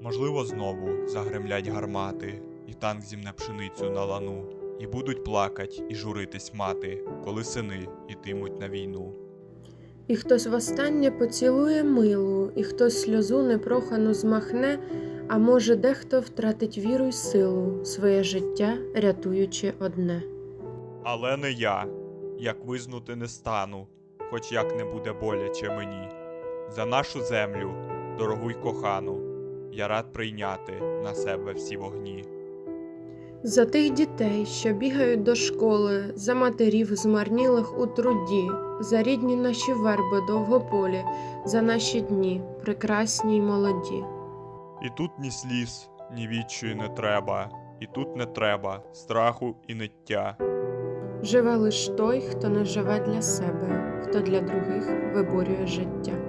Можливо, знову загремлять гармати, і танк зімне пшеницю на лану, і будуть плакать і журитись мати, коли сини йтимуть на війну. І хтось востаннє поцілує милу, і хтось сльозу непрохану змахне, а може, дехто втратить віру й силу, своє життя рятуючи одне. Але не я, як визнути не стану, хоч як не буде боляче мені. За нашу землю, дорогу й кохану, я рад прийняти на себе всі вогні. За тих дітей, що бігають до школи, за матерів змарнілих у труді, за рідні наші верби довгополі, за наші дні, прекрасні й молоді. І тут ні сліз, ні відчую не треба, і тут не треба страху і ниття. Живе лиш той, хто не живе для себе, хто для других виборює життя.